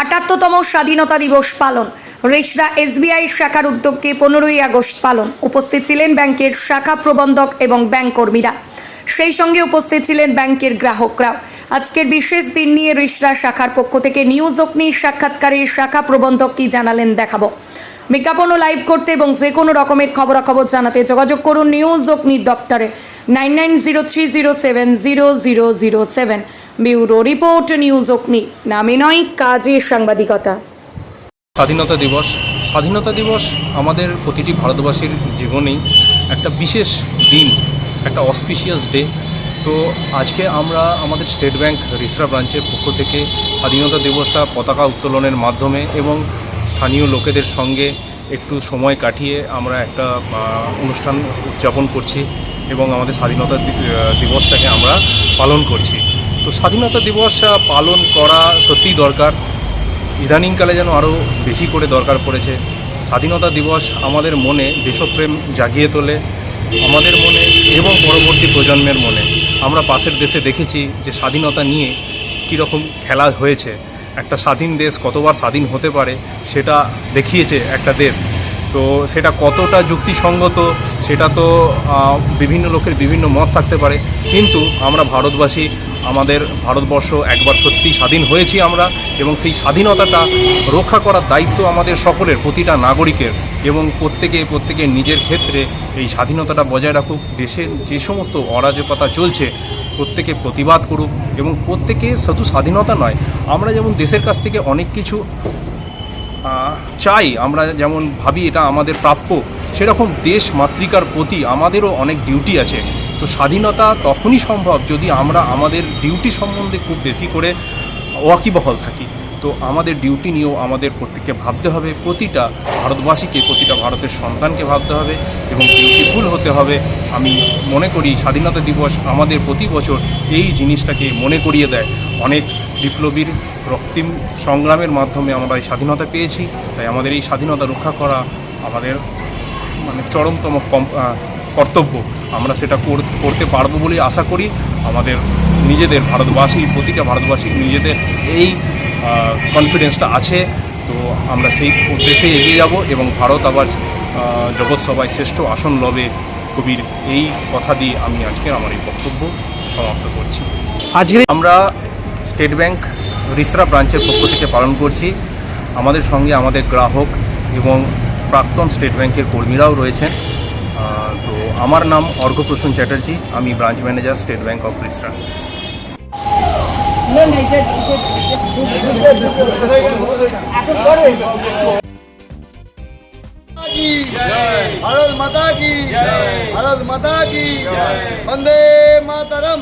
আটাত্তরতম স্বাধীনতা দিবস পালন। রেশরা এসবিআই শাখার উদ্যোগকে পনেরোই আগস্ট পালন। উপস্থিত ছিলেন ব্যাংকের শাখা প্রবন্ধক এবং ব্যাংক কর্মীরা। সেই সঙ্গে উপস্থিত ছিলেন ব্যাংকের গ্রাহকরাও আজকের বিশেষ দিন নিয়ে রেশরা শাখার পক্ষ থেকে নিউজ অগ্নি সাক্ষাৎকারে শাখা প্রবন্ধক কি জানালেন দেখাবো। বিজ্ঞাপন ও লাইভ করতে এবং যে কোনো রকমের খবরাখবর জানাতে যোগাযোগ করুন নিউজ অগ্নি দপ্তরে। Nine nine zero three zero seven zero zero zero seven. Bureau report news Agni. নামে নয় কাজে সাংবাদিকতা। স্বাধীনতা দিবস। স্বাধীনতা দিবস আমাদের প্রতিটি ভারতবাসীর জীবনেই একটা বিশেষ দিন, একটা অসপিশিয়াস ডে। তো আজকে আমরা আমাদের স্টেট ব্যাংক রিসরা ব্রাঞ্চের পক্ষ থেকে স্বাধীনতা দিবসটা পতাকা উত্তোলনের মাধ্যমে এবং স্থানীয় লোকেদের সঙ্গে একটু সময় কাটিয়ে আমরা একটা অনুষ্ঠান উদযাপন করছি এবং আমাদের স্বাধীনতা দিবসটাকে আমরা পালন করছি। তো স্বাধীনতা দিবস পালন করা সত্যিই দরকার। ইদানিংকালে যেন আরও বেশি করে দরকার পড়েছে। স্বাধীনতা দিবস আমাদের মনে দেশপ্রেম জাগিয়ে তোলে। আমাদের মনে এবং পরবর্তী প্রজন্মের মনে। আমরা পাশের দেশে দেখেছি যে স্বাধীনতা নিয়ে কীরকম খেলা হয়েছে। একটা স্বাধীন দেশ কতবার স্বাধীন হতে পারে সেটা দেখিয়েছে একটা দেশ। তো সেটা কতটা যুক্তিসঙ্গত, সেটা তো বিভিন্ন লোকের বিভিন্ন মত থাকতে পারে। কিন্তু আমরা ভারতবাসী আমাদের ভারতবর্ষ একবার সত্যি স্বাধীন হয়েছি আমরা এবং সেই স্বাধীনতাটা রক্ষা করার দায়িত্ব আমাদের সকলের, প্রতিটা নাগরিকের এবং প্রত্যেকে প্রত্যেকের নিজের ক্ষেত্রে এই স্বাধীনতাটা বজায় রাখুক। দেশের যে সমস্ত অরাজকতা চলছে, প্রত্যেকে প্রতিবাদ করুক এবং প্রত্যেকে শুধু স্বাধীনতা নয়, আমরা যেমন দেশের কাছ থেকে অনেক কিছু চাই, আমরা যেমন ভাবি এটা আমাদের প্রাপ্য, সেরকম দেশ মাতৃকার প্রতি আমাদেরও অনেক ডিউটি আছে। তো স্বাধীনতা তখনই সম্ভব যদি আমরা আমাদের ডিউটি সম্বন্ধে খুব বেশি করে ওয়াকিবহল থাকি। তো আমাদের ডিউটি নিয়েও আমাদের প্রত্যেককে ভাবতে হবে। প্রতিটা ভারতবাসীকে, প্রতিটা ভারতের সন্তানকে ভাবতে হবে এবং ডিউটিফুল হতে হবে। আমি মনে করি স্বাধীনতা দিবস আমাদের প্রতি বছর এই জিনিসটাকে মনে করিয়ে দেয়। অনেক বিপ্লবীর রক্তিম সংগ্রামের মাধ্যমে আমরা এই স্বাধীনতা পেয়েছি। তাই আমাদের এই স্বাধীনতা রক্ষা করা আমাদের মানে চরমতম কর্তব্য। আমরা সেটা কর- করতে পারব বলেই আশা করি। আমাদের নিজেদের ভারতবাসী প্রতিটা ভারতবাসী নিজেদের এই কনফিডেন্সটা আছে। তো আমরা সেই উদ্দেশ্যে এগিয়ে যাব এবং ভারত আবার জগৎ সভায় শ্রেষ্ঠ আসন লবে কবির এই কথা দিয়ে আমি আজকে আমার এই বক্তব্য সমাপ্ত করছি। আজকে আমরা স্টেট ব্যাংক রিসরা ব্রাঞ্চের পক্ষ থেকে পালন করছি। আমাদের সঙ্গে আমাদের গ্রাহক এবং প্রাক্তন স্টেট ব্যাংকের কর্মীরাও রয়েছেন। তো আমার নাম অর্ঘপ্রসূন চ্যাটার্জি আমি branch manager state bank of Rishra की भारत माता की भारत माता की वंदे मातरम